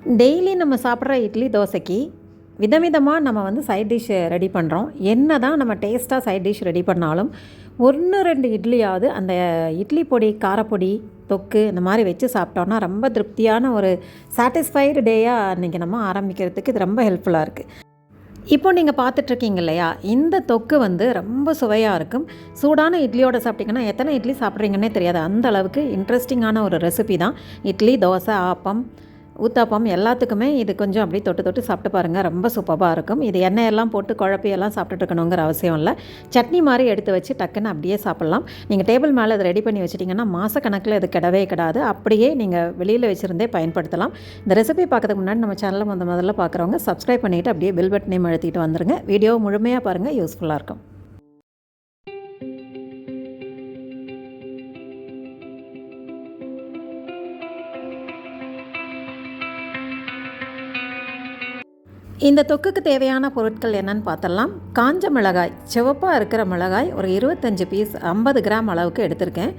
Daily நம்ம சாப்பிட்ற இட்லி தோசைக்கு விதவிதமாக நம்ம வந்து சைட் டிஷ் ரெடி பண்ணுறோம் என்ன தான் நம்ம டேஸ்ட்டாக சைட் டிஷ் ரெடி பண்ணாலும் ஒன்று ரெண்டு இட்லியாவது அந்த இட்லி பொடி காரப்பொடி தொக்கு இந்த மாதிரி வச்சு சாப்பிட்டோன்னா ரொம்ப திருப்தியான ஒரு சாட்டிஸ்ஃபைடு டேயாக அன்றைக்கி நம்ம ஆரம்பிக்கிறதுக்கு இது ரொம்ப ஹெல்ப்ஃபுல்லாக இருக்குது இப்போ நீங்கள் பார்த்துட்ருக்கீங்க இல்லையா? இந்த தொக்கு வந்து ரொம்ப சுவையாக இருக்கும். சூடான இட்லியோட சாப்பிட்டிங்கன்னா எத்தனை இட்லி சாப்பிட்றீங்கன்னே தெரியாது. அந்த அளவுக்கு இன்ட்ரெஸ்டிங்கான ஒரு ரெசிபி தான். இட்லி தோசை ஆப்பம் ஊத்தாப்பம் எல்லாத்துக்குமே இது கொஞ்சம் அப்படியே தொட்டு தொட்டு சாப்பிட்டு பாருங்கள் ரொம்ப சூப்பராக இருக்கும். இது எண்ணெயெல்லாம் போட்டு குழப்பையெல்லாம் சாப்பிட்டுட்டு இருக்கணுங்கிற அவசியம் இல்லை. சட்னி மாதிரி எடுத்து வச்சு டக்குன்னு அப்படியே சாப்பிட்லாம். நீங்கள் டேபிள் மேலே அதை ரெடி பண்ணி வச்சிட்டிங்கன்னா மாதக்கணக்கில் இது கிடவே கிடாது. அப்படியே நீங்கள் வெளியில் வச்சுருந்தே பயன்படுத்தலாம். இந்த ரெசிபி பார்க்கறதுக்கு முன்னாடி நம்ம சேனலில் முத முதல்ல பார்க்குறவங்க சப்ஸ்கிரைப் பண்ணிவிட்டு அப்படியே பில் பட்டனையும் அழுத்திட்டு வந்துருங்க. வீடியோ முழுமையாக பாருங்கள் யூஸ்ஃபுல்லாக இருக்கும். இந்த தொக்குக்கு தேவையான பொருட்கள் என்னன்னு பார்த்தலாம். காஞ்ச மிளகாய் சிவப்பாக இருக்கிற மிளகாய் ஒரு இருபத்தஞ்சி பீஸ் ஐம்பது கிராம் அளவுக்கு எடுத்திருக்கேன்.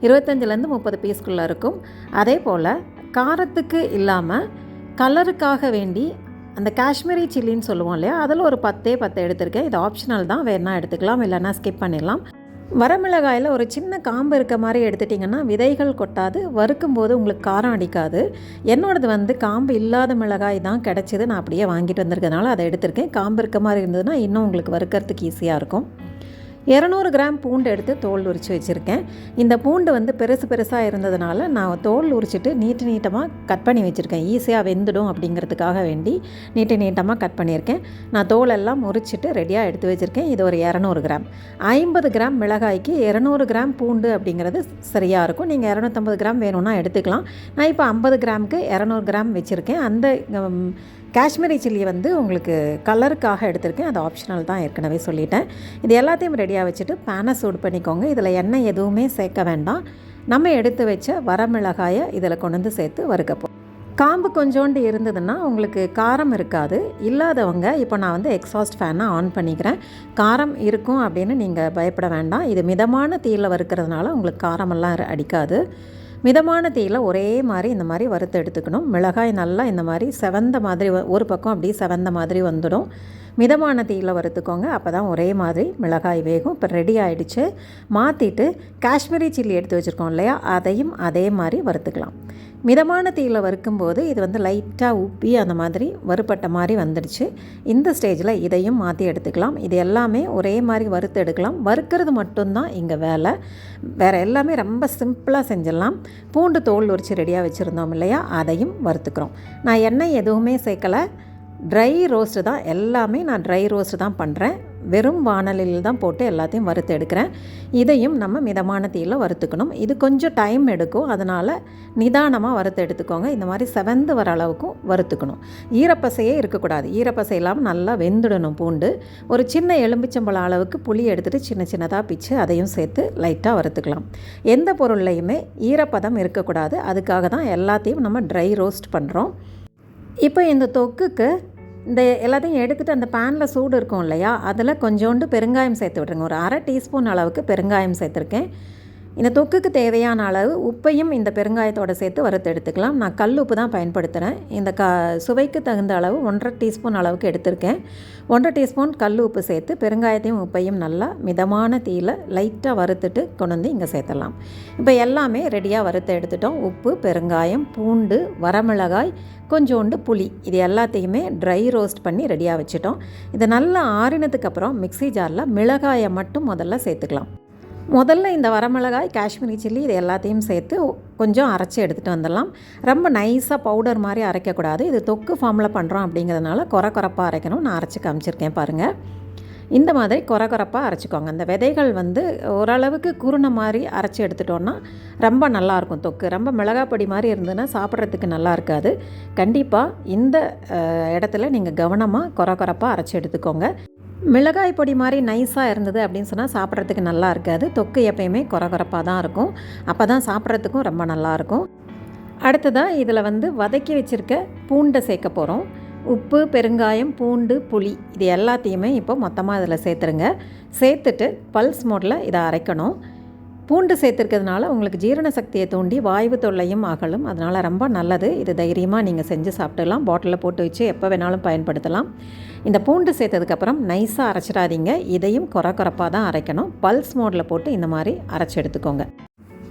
இருபத்தஞ்சிலேருந்து முப்பது பீஸ்க்குள்ளே இருக்கும். அதே போல் காரத்துக்கு இல்லாமல் கலருக்காக வேண்டி அந்த காஷ்மீரி சில்லின்னு சொல்லுவோம் இல்லையா? அதில் ஒரு பத்தே பத்து எடுத்திருக்கேன். இது ஆப்ஷனல் தான். வேணால் எடுத்துக்கலாம் இல்லைன்னா ஸ்கிப் பண்ணிடலாம். வரமிளகாயில் ஒரு சின்ன காம்பு இருக்க மாதிரி எடுத்துட்டிங்கன்னா விதைகள் கொட்டாது வறுக்கும் போது உங்களுக்கு காரம் அடிக்காது. என்னோடது வந்து காம்பு இல்லாத மிளகாய் தான் கிடச்சிது. நான் அப்படியே வாங்கிட்டு வந்திருக்கனால அதை எடுத்திருக்கேன். காம்பு இருக்க மாதிரி இருந்ததுன்னா இன்னும் உங்களுக்கு வறுக்கிறதுக்கு ஈஸியாக இருக்கும். இரநூறு கிராம் பூண்டு எடுத்து தோல் உரித்து வச்சுருக்கேன். இந்த பூண்டு வந்து பெருசு பெருசாக இருந்ததுனால நான் தோல் உரிச்சிட்டு நீட்டு நீட்டமாக கட் பண்ணி வச்சுருக்கேன். ஈஸியாக வெந்துடும் அப்படிங்கிறதுக்காக வேண்டி நீட்டு நீட்டமாக கட் பண்ணியிருக்கேன். நான் தோலெல்லாம் உரிச்சிட்டு ரெடியாக எடுத்து வச்சுருக்கேன். இது ஒரு இரநூறு கிராம். ஐம்பது கிராம் மிளகாய்க்கு இரநூறு கிராம் பூண்டு அப்படிங்கிறது சரியாக இருக்கும். நீங்கள் இரநூத்தம்பது கிராம் வேணும்னா எடுத்துக்கலாம். நான் இப்போ ஐம்பது கிராமுக்கு இரநூறு கிராம் வச்சுருக்கேன். அந்த காஷ்மீரி சில்லி வந்து உங்களுக்கு கலருக்காக எடுத்திருக்கேன். அது ஆப்ஷனல் தான் ஏற்கனவே சொல்லிட்டேன். இது எல்லாத்தையும் ரெடியாக வச்சுட்டு பேனை சூடு பண்ணிக்கோங்க. இதில் எண்ணெய் எதுவுமே சேர்க்க வேண்டாம். நம்ம எடுத்து வச்ச வரமிளகாயை இதில் கொண்டு வந்து சேர்த்து வறுக்கப்போம் காம்பு கொஞ்சோண்டு இருந்ததுன்னா உங்களுக்கு காரம் இருக்காது. இல்லாதவங்க இப்போ நான் வந்து எக்ஸாஸ்ட் ஃபேனை ஆன் பண்ணிக்கிறேன். காரம் இருக்கும் அப்படின்னு நீங்கள் பயப்பட வேண்டாம். இது மிதமான தீயில் வறுக்கிறதுனால உங்களுக்கு காரமெல்லாம் அடிக்காது. மிதமான தீயில் ஒரே மாதிரி இந்த மாதிரி வறுத்து எடுத்துக்கணும். மிளகாய் நல்லா இந்த மாதிரி செவந்த மாதிரி ஒரு பக்கம் அப்படியே செவந்த மாதிரி வந்துடும். மிதமான தீயில் வறுத்துக்கோங்க. அப்போ தான் ஒரே மாதிரி மிளகாய் வேகும். இப்போ ரெடி ஆகிடுச்சு மாற்றிட்டு காஷ்மீரி சில்லி எடுத்து வச்சுருக்கோம் இல்லையா? அதையும் அதே மாதிரி வறுத்துக்கலாம். மிதமான தீயில் வறுக்கும்போது இது வந்து லைட்டாக உப்பி அந்த மாதிரி வறுப்பட்ட மாதிரி வந்துடுச்சு. இந்த ஸ்டேஜில் இதையும் மாற்றி எடுத்துக்கலாம். இது எல்லாமே ஒரே மாதிரி வறுத்து எடுக்கலாம். வறுக்கிறது மட்டும்தான் இங்கே வேலை. வேறு எல்லாமே ரொம்ப சிம்பிளாக செஞ்சிடலாம். பூண்டு தோல் உரித்து ரெடியாக வச்சுருந்தோம் இல்லையா? அதையும் வறுத்துக்கிறோம். நான் எண்ணெய் எதுவுமே சேர்க்கலை. ட்ரை ரோஸ்ட்டு தான். எல்லாமே நான் ட்ரை ரோஸ்ட்டு தான் பண்ணுறேன் வெறும் வானலில் தான் போட்டு எல்லாத்தையும் வறுத்து எடுக்கிறேன். இதையும் நம்ம மிதமான தீயில் வறுத்துக்கணும். இது கொஞ்சம் டைம் எடுக்கும். அதனால் நிதானமாக வறுத்து எடுத்துக்கோங்க. இந்த மாதிரி செவந்து வர அளவுக்கும் வறுத்துக்கணும். ஈரப்பசையே இருக்கக்கூடாது. ஈரப்பசை இல்லாமல் நல்லா வெந்துடணும் பூண்டு. ஒரு சின்ன எலும்பிச்சம்பழம் அளவுக்கு புளி எடுத்துகிட்டு சின்ன சின்னதாக பிச்சு அதையும் சேர்த்து லைட்டாக வறுத்துக்கலாம். எந்த பொருள்லையுமே ஈரப்பதம் இருக்கக்கூடாது. அதுக்காக தான் எல்லாத்தையும் நம்ம ட்ரை ரோஸ்ட் பண்ணுறோம் இப்போ இந்த தொக்குக்கு இந்த எல்லாத்தையும் எடுத்துகிட்டு அந்த பேனில் சூடு இருக்கும் இல்லையா? அதில் கொஞ்சோண்டு பெருங்காயம் சேர்த்து விட்ருங்க ஒரு அரை டீஸ்பூன் அளவுக்கு பெருங்காயம் சேர்த்துருக்கேன். இந்த தொக்குக்கு தேவையான அளவு உப்பையும் இந்த பெருங்காயத்தோடு சேர்த்து வறுத்து எடுத்துக்கலாம். நான் கல் உப்பு தான் பயன்படுத்துகிறேன் இந்த க சுவைக்கு தகுந்த அளவு ஒன்றரை டீஸ்பூன் அளவுக்கு எடுத்திருக்கேன். ஒன்றரை டீஸ்பூன் கல் உப்பு சேர்த்து பெருங்காயத்தையும் உப்பையும் நல்லா மிதமான தீயில் லைட்டாக வறுத்துட்டு கொண்டு வந்து இங்கே சேர்த்துடலாம். இப்போ எல்லாமே ரெடியாக வறுத்து எடுத்துட்டோம். உப்பு பெருங்காயம் பூண்டு வரமிளகாய் கொஞ்சோண்டு புளி. இது எல்லாத்தையுமே ட்ரை ரோஸ்ட் பண்ணி ரெடியாக வச்சுட்டோம். இதை நல்லா ஆறினதுக்கப்புறம் மிக்சி ஜாரில் மிளகாயை மட்டும் முதல்ல சேர்த்துக்கலாம். முதல்ல இந்த வரமிளகாய் காஷ்மீரி சில்லி இது எல்லாத்தையும் சேர்த்து கொஞ்சம் அரைச்சி எடுத்துகிட்டு வந்துடலாம். ரொம்ப நைஸாக பவுடர் மாதிரி அரைக்கக்கூடாது. இது தொக்கு ஃபார்மில் பண்ணுறோம் அப்படிங்கிறதுனால குறை குறைப்பாக அரைக்கணும். நான் அரைச்சி காமிச்சிருக்கேன் பாருங்கள் இந்த மாதிரி குறை குறைப்பாக அரைச்சிக்கோங்க. அந்த விதைகள் வந்து ஓரளவுக்கு குருணை மாதிரி அரைச்சி எடுத்துட்டோன்னா ரொம்ப நல்லாயிருக்கும் தொக்கு. ரொம்ப மிளகாய் பொடி மாதிரி இருந்ததுன்னா சாப்பிட்றதுக்கு நல்லா இருக்காது. கண்டிப்பாக இந்த இடத்துல நீங்கள் கவனமாக குறை குறைப்பாக அரைச்சி எடுத்துக்கோங்க. மிளகாய் பொடி மாதிரி நைஸாக இருந்தது அப்படின்னு சொன்னால் சாப்பிட்றதுக்கு நல்லா இருக்காது. தொக்கு எப்பயுமே குறகுறப்பாக தான் இருக்கும். அப்போ தான் சாப்பிட்றதுக்கும் ரொம்ப நல்லாயிருக்கும் அடுத்ததாக இதில் வந்து வதக்கி வச்சுருக்க பூண்டை சேர்க்க போகிறோம் உப்பு பெருங்காயம் பூண்டு புளி இது எல்லாத்தையுமே இப்போ மொத்தமாக இதில் சேர்த்துருங்க. சேர்த்துட்டு பல்ஸ் மோடில் இதை அரைக்கணும். பூண்டு சேர்த்துருக்கிறதுனால உங்களுக்கு ஜீரண சக்தியை தூண்டி வாய்வு தொல்லையும் அகலும். அதனால் ரொம்ப நல்லது. இது தைரியமாக நீங்கள் செஞ்சு சாப்பிட்டுலாம் பாட்டிலில் போட்டு வச்சு எப்போ வேணாலும் பயன்படுத்தலாம். இந்த பூண்டு சேர்த்ததுக்கப்புறம் நைஸாக அரைச்சிடாதீங்க. இதையும் குறை குறப்பாக தான் அரைக்கணும். பல்ஸ் மோடில் போட்டு இந்த மாதிரி அரைச்சி எடுத்துக்கோங்க.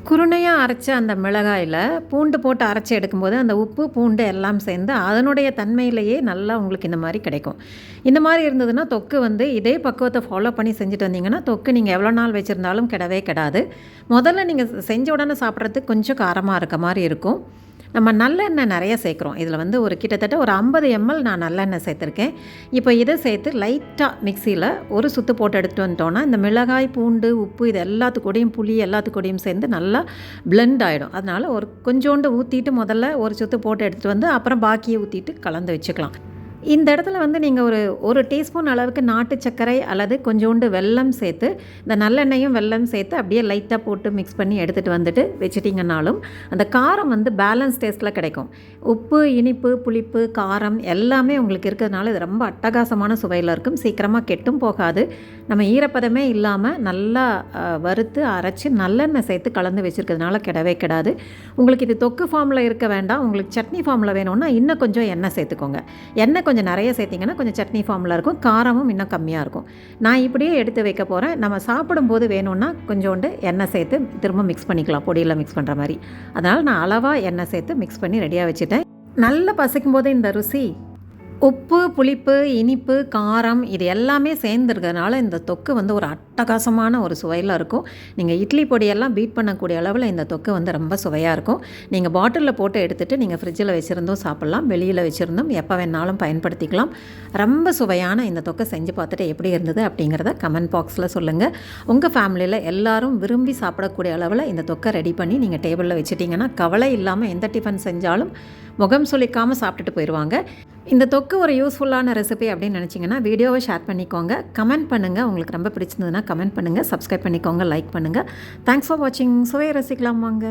குருணையாக அரைச்ச அந்த மிளகாயில் பூண்டு போட்டு அரைச்சி எடுக்கும்போது அந்த உப்பு பூண்டு எல்லாம் சேர்ந்து அதனுடைய தன்மையிலேயே நல்லா உங்களுக்கு இந்த மாதிரி கிடைக்கும். இந்த மாதிரி இருந்ததுன்னா தொக்கு வந்து இதே பக்குவத்தை ஃபாலோ பண்ணி செஞ்சுட்டு வந்தீங்கன்னா தொக்கு நீங்கள் எவ்வளோ நாள் வச்சுருந்தாலும் கிடவே கிடாது. முதல்ல நீங்கள் செஞ்ச உடனே சாப்பிட்றதுக்கு கொஞ்சம் காரமாக இருக்க மாதிரி இருக்கும். நம்ம நல்லெண்ணெய் நிறைய சேர்க்குறோம். இதில் வந்து ஒரு கிட்டத்தட்ட ஒரு ஐம்பது எம்எல் நான் நல்லெண்ணெய் சேர்த்துருக்கேன். இப்போ இதை சேர்த்து லைட்டாக மிக்சியில் ஒரு சுத்து போட்டு எடுத்துகிட்டு வந்துட்டோன்னா இந்த மிளகாய் பூண்டு உப்பு இது எல்லாத்துக்கூடையும் புளி எல்லாத்துக்கூடையும் சேர்ந்து நல்லா பிளெண்ட் ஆகிடும் அதனால் ஒரு கொஞ்சோண்டு ஊற்றிட்டு முதல்ல ஒரு சுத்து போட்டு எடுத்துகிட்டு வந்து அப்புறம் பாக்கியை ஊற்றிட்டு கலந்து வச்சுக்கலாம். இந்த இடத்துல வந்து நீங்கள் ஒரு ஒரு டீஸ்பூன் அளவுக்கு நாட்டு சர்க்கரை அல்லது கொஞ்சோண்டு வெல்லம் சேர்த்து இந்த நல்லெண்ணெயும் வெல்லம் சேர்த்து அப்படியே லைட்டாக போட்டு மிக்ஸ் பண்ணி எடுத்துகிட்டு வந்துட்டு வச்சிட்டிங்கனாலும் அந்த காரம் வந்து பேலன்ஸ் டேஸ்ட்டில் கிடைக்கும். உப்பு இனிப்பு புளிப்பு காரம் எல்லாமே உங்களுக்கு இருக்கிறதுனால இது ரொம்ப அட்டகாசமான சுவையில் இருக்கும். சீக்கிரமாக கெட்டும் போகாது. நம்ம ஈரப்பதமே இல்லாமல் நல்லா வறுத்து அரைச்சி நல்லெண்ணெய் சேர்த்து கலந்து வச்சுருக்கிறதுனால கிடவே கிடாது. உங்களுக்கு இது தொக்கு ஃபார்மில் இருக்க வேண்டாம். உங்களுக்கு சட்னி ஃபார்மில் வேணும்னா இன்னும் கொஞ்சம் எண்ணெய் சேர்த்துக்கோங்க. எண்ணெய் கொஞ்சம் நிறைய சேர்த்திங்கன்னா கொஞ்சம் சட்னி ஃபார்மில் இருக்கும் காரமும் இன்னும் கம்மியாக இருக்கும். நான் இப்படியே எடுத்து வைக்க போகிறேன் நம்ம சாப்பிடும்போது வேணும்னா கொஞ்சோண்டு எண்ணெய் சேர்த்து திரும்ப மிக்ஸ் பண்ணிக்கலாம் பொடியில் மிக்ஸ் பண்ணுற மாதிரி. அதனால் நான் அளவாக எண்ணெய் சேர்த்து மிக்ஸ் பண்ணி ரெடியாக வச்சுட்டேன். நல்லா பசிக்கும் போது இந்த ருசி உப்பு புளிப்பு இனிப்பு காரம் இது எல்லாமே சேர்ந்துருக்கிறதுனால இந்த தொக்கு வந்து ஒரு அட்டகாசமான ஒரு சுவையில் இருக்கும். நீங்கள் இட்லி பொடியெல்லாம் பீட் பண்ணக்கூடிய அளவில் இந்த தொக்கு வந்து ரொம்ப சுவையாக இருக்கும். நீங்கள் பாட்டிலில் போட்டு எடுத்துகிட்டு நீங்கள் ஃப்ரிட்ஜில் வச்சுருந்தும் சாப்பிட்லாம் வெளியில் வச்சுருந்தும் எப்போ வேணாலும் பயன்படுத்திக்கலாம். ரொம்ப சுவையான இந்த தொக்கை செஞ்சு பார்த்துட்டு எப்படி இருந்தது அப்படிங்கிறத கமெண்ட் பாக்ஸில் சொல்லுங்கள் உங்கள் ஃபேமிலியில் எல்லோரும் விரும்பி சாப்பிடக்கூடிய அளவில் இந்த தொக்கை ரெடி பண்ணி நீங்கள் டேபிளில் வச்சுட்டிங்கன்னா கவலை இல்லாமல் எந்த டிஃபன் செஞ்சாலும் முகம் சுளிக்காமல் சாப்பிட்டுட்டு போயிடுவாங்க இந்த தொக்கு ஒரு யூஸ்ஃபுல்லான ரெசிபி அப்படின்னு நினச்சிங்கன்னா வீடியோவை ஷேர் பண்ணிக்கோங்க. கமெண்ட் பண்ணுங்கள் உங்களுக்கு ரொம்ப பிடிச்சிருந்ததுன்னா கமெண்ட் பண்ணுங்கள் சப்ஸ்கிரைப் பண்ணிக்கோங்க. லைக் பண்ணுங்கள் தேங்க்ஸ் ஃபார் வாட்சிங் சுவை ரசிக்கலாம் வாங்க.